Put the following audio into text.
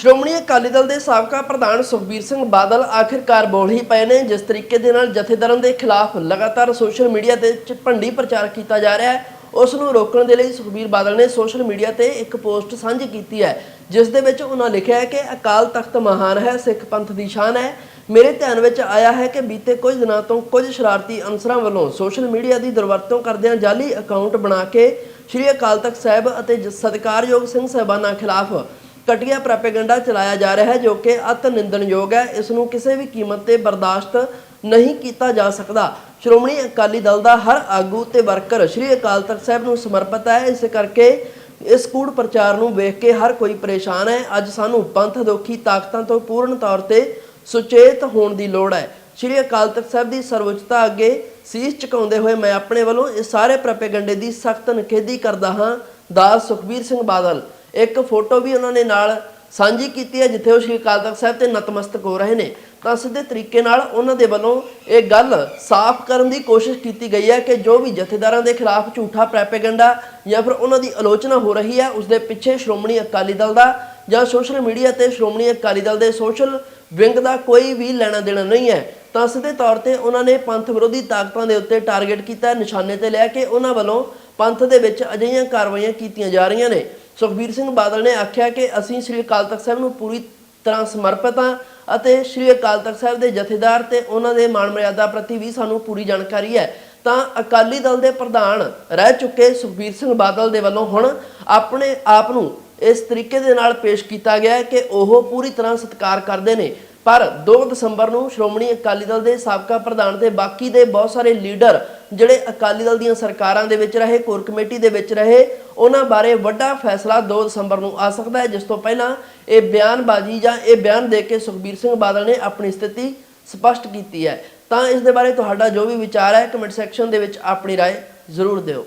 ਸ਼੍ਰੋਮਣੀ ਅਕਾਲੀ ਦਲ ਦੇ ਸਾਬਕਾ ਪ੍ਰਧਾਨ ਸੁਖਬੀਰ ਸਿੰਘ ਬਾਦਲ ਆਖਿਰਕਾਰ ਬੋਲ ਹੀ ਪਏ ਨੇ, ਜਿਸ ਤਰੀਕੇ ਦੇ ਨਾਲ ਜਥੇਦਾਰਾਂ ਦੇ ਖਿਲਾਫ ਲਗਾਤਾਰ ਸੋਸ਼ਲ ਮੀਡੀਆ ਤੇ ਚ- ਭੰਡੀ ਪ੍ਰਚਾਰ ਕੀਤਾ ਜਾ ਰਿਹਾ ਹੈ। ਉਸ ਨੂੰ ਰੋਕਣ ਦੇ ਲਈ ਸੁਖਬੀਰ ਬਾਦਲ ਨੇ ਸੋਸ਼ਲ ਮੀਡੀਆ ਤੇ ਇੱਕ ਪੋਸਟ ਸਾਂਝੀ ਕੀਤੀ ਹੈ, ਜਿਸ ਦੇ ਵਿੱਚ ਉਹਨਾਂ ਲਿਖਿਆ ਹੈ ਕਿ ਅਕਾਲ ਤਖਤ ਮਹਾਨ ਹੈ, ਸਿੱਖ ਪੰਥ ਦੀ ਸ਼ਾਨ ਹੈ। ਮੇਰੇ ਧਿਆਨ ਵਿੱਚ ਆਇਆ ਹੈ ਕਿ ਬੀਤੇ ਕੁਝ ਦਿਨਾਂ ਤੋਂ ਕੁਝ ਸ਼ਰਾਰਤੀ ਅਨਸਰਾਂ ਵੱਲੋਂ ਸੋਸ਼ਲ ਮੀਡੀਆ ਦੀ ਦੁਰਵਰਤੋਂ ਕਰਦਿਆਂ ਜਾਲੀ ਅਕਾਊਂਟ ਬਣਾ ਕੇ ਸ੍ਰੀ ਅਕਾਲ ਤਖਤ ਸਾਹਿਬ ਅਤੇ ਜ- ਸਤਿਕਾਰਯੋਗ ਸਿੰਘ ਸਾਹਿਬਾਨਾਂ ਖਿਲਾਫ ਘਟੀਆ ਪ੍ਰੋਪੇਗੈਂਡਾ ਚਲਾਇਆ ਜਾ ਰਿਹਾ ਹੈ, ਜੋ ਕਿ ਅਤ ਨਿੰਦਣਯੋਗ ਹੈ। ਇਸ ਨੂੰ ਕਿਸੇ ਵੀ ਕੀਮਤ ਤੇ ਬਰਦਾਸ਼ਤ ਨਹੀਂ ਕੀਤਾ ਜਾ ਸਕਦਾ। ਸ਼੍ਰੋਮਣੀ ਅਕਾਲੀ ਦਲ ਦਾ ਹਰ ਆਗੂ ਤੇ ਵਰਕਰ ਸ੍ਰੀ ਅਕਾਲ ਤਖਤ ਸਾਹਿਬ ਨੂੰ ਸਮਰਪਿਤ ਹੈ। ਇਸ ਕਰਕੇ ਇਸ ਕੂੜ ਪ੍ਰਚਾਰ ਨੂੰ ਵੇਖ ਕੇ ਹਰ ਕੋਈ ਪਰੇਸ਼ਾਨ ਹੈ। ਅੱਜ ਸਾਨੂੰ ਪੰਥ ਦੋਖੀ ਤਾਕਤਾਂ ਤੋਂ ਪੂਰਨ ਤੌਰ ਤੇ ਸੁਚੇਤ ਹੋਣ ਦੀ ਲੋੜ ਹੈ। ਸ੍ਰੀ ਅਕਾਲ ਤਖਤ ਸਾਹਿਬ ਦੀ ਸਰਵਉੱਚਤਾ ਅੱਗੇ ਸੀਸ ਝੁਕਾਉਂਦੇ ਹੋਏ ਮੈਂ ਆਪਣੇ ਵੱਲੋਂ ਇਸ ਸਾਰੇ ਪ੍ਰੋਪੇਗੈਂਡੇ ਦੀ ਸਖਤ ਨਿਖੇਧੀ ਕਰਦਾ ਹਾਂ। ਦਾਸ ਸੁਖਬੀਰ ਸਿੰਘ ਬਾਦਲ। ਇੱਕ ਫੋਟੋ ਵੀ ਉਹਨਾਂ ਨੇ ਨਾਲ ਸਾਂਝੀ ਕੀਤੀ ਹੈ, ਜਿੱਥੇ ਉਹ ਸ੍ਰੀ ਅਕਾਲ ਤਖਤ ਸਾਹਿਬ ਤੇ ਨਤਮਸਤਕ ਹੋ ਰਹੇ ਨੇ। ਤਾਂ ਸਿੱਧੇ ਤਰੀਕੇ ਨਾਲ ਉਹਨਾਂ ਦੇ ਵੱਲੋਂ ਇਹ ਗੱਲ ਸਾਫ਼ ਕਰਨ ਦੀ ਕੋਸ਼ਿਸ਼ ਕੀਤੀ ਗਈ ਹੈ ਕਿ ਜੋ ਵੀ ਜਥੇਦਾਰਾਂ ਦੇ ਖਿਲਾਫ ਝੂਠਾ ਪ੍ਰੋਪੇਗੈਂਡਾ ਜਾਂ ਫਿਰ ਉਹਨਾਂ ਦੀ ਆਲੋਚਨਾ ਹੋ ਰਹੀ ਹੈ ਉਸ ਦੇ ਪਿੱਛੇ ਸ਼੍ਰੋਮਣੀ ਅਕਾਲੀ ਦਲ ਦਾ ਜਾਂ ਸੋਸ਼ਲ ਮੀਡੀਆ ਤੇ ਸ਼੍ਰੋਮਣੀ ਅਕਾਲੀ ਦਲ ਦੇ ਸੋਸ਼ਲ ਵਿੰਗ ਦਾ ਕੋਈ ਵੀ ਲੈਣਾ ਦੇਣਾ ਨਹੀਂ ਹੈ। ਤਾਂ ਸਿੱਧੇ ਤੌਰ ਤੇ ਉਹਨਾਂ ਨੇ ਪੰਥ ਵਿਰੋਧੀ ਤਾਕਤਾਂ ਦੇ ਉੱਤੇ ਟਾਰਗੇਟ ਕੀਤਾ, ਨਿਸ਼ਾਨੇ ਤੇ ਲਿਆ ਕਿ ਉਹਨਾਂ ਵੱਲੋਂ ਪੰਥ ਦੇ ਵਿੱਚ ਅਜਿਹੀਆਂ ਕਾਰਵਾਈਆਂ ਕੀਤੀਆਂ ਜਾ ਰਹੀਆਂ ਨੇ। ਸੁਖਬੀਰ ਸਿੰਘ ਬਾਦਲ ਨੇ ਆਖਿਆ ਕਿ ਅਸੀਂ ਸ੍ਰੀ ਅਕਾਲ ਤਖਤ ਸਾਹਿਬ ਨੂੰ ਪੂਰੀ ਤਰ੍ਹਾਂ ਸਮਰਪਿਤ ਹਾਂ ਅਤੇ ਸ੍ਰੀ ਅਕਾਲ ਤਖਤ ਸਾਹਿਬ ਦੇ ਜਥੇਦਾਰ ਤੇ ਉਹਨਾਂ ਦੇ ਮਾਣ ਮਰਿਆਦਾ ਪ੍ਰਤੀ ਵੀ ਸਾਨੂੰ ਪੂਰੀ ਜਾਣਕਾਰੀ ਹੈ। ਤਾਂ ਅਕਾਲੀ ਦਲ ਦੇ ਪ੍ਰਧਾਨ ਰਹਿ ਚੁੱਕੇ ਸੁਖਬੀਰ ਸਿੰਘ ਬਾਦਲ ਦੇ ਵੱਲੋਂ ਹੁਣ ਆਪਣੇ ਆਪ ਨੂੰ ਇਸ ਤਰੀਕੇ ਦੇ ਨਾਲ ਪੇਸ਼ ਕੀਤਾ ਗਿਆ ਕਿ ਉਹ ਪੂਰੀ ਤਰ੍ਹਾਂ ਸਤਿਕਾਰ ਕਰਦੇ ਨੇ। ਪਰ 2 ਦਸੰਬਰ ਨੂੰ ਸ਼੍ਰੋਮਣੀ ਅਕਾਲੀ ਦਲ ਦੇ ਸਾਬਕਾ ਪ੍ਰਧਾਨ ਤੇ ਬਾਕੀ ਦੇ ਬਹੁਤ ਸਾਰੇ ਲੀਡਰ ਜਿਹੜੇ ਅਕਾਲੀ ਦਲ ਦੀਆਂ ਸਰਕਾਰਾਂ ਦੇ ਵਿੱਚ ਰਹੇ ਕੋਰ ਕਮੇਟੀ ਦੇ ਵਿੱਚ ਰਹੇ ਉਹਨਾਂ ਬਾਰੇ ਵੱਡਾ ਫੈਸਲਾ 2 ਦਸੰਬਰ ਨੂੰ ਆ ਸਕਦਾ ਹੈ ਜਿਸ ਤੋਂ ਪਹਿਲਾਂ ਇਹ ਬਿਆਨਬਾਜ਼ੀ ਜਾਂ ਇਹ ਬਿਆਨ ਦੇ ਕੇ ਸੁਖਬੀਰ ਸਿੰਘ ਬਾਦਲ ਨੇ ਆਪਣੀ ਸਥਿਤੀ ਸਪਸ਼ਟ ਕੀਤੀ ਹੈ ਤਾਂ ਇਸ ਦੇ ਬਾਰੇ ਤੁਹਾਡਾ ਜੋ ਵੀ ਵਿਚਾਰ ਹੈ ਕਮੈਂਟ ਸੈਕਸ਼ਨ ਦੇ ਵਿੱਚ ਆਪਣੀ رائے ਜ਼ਰੂਰ ਦਿਓ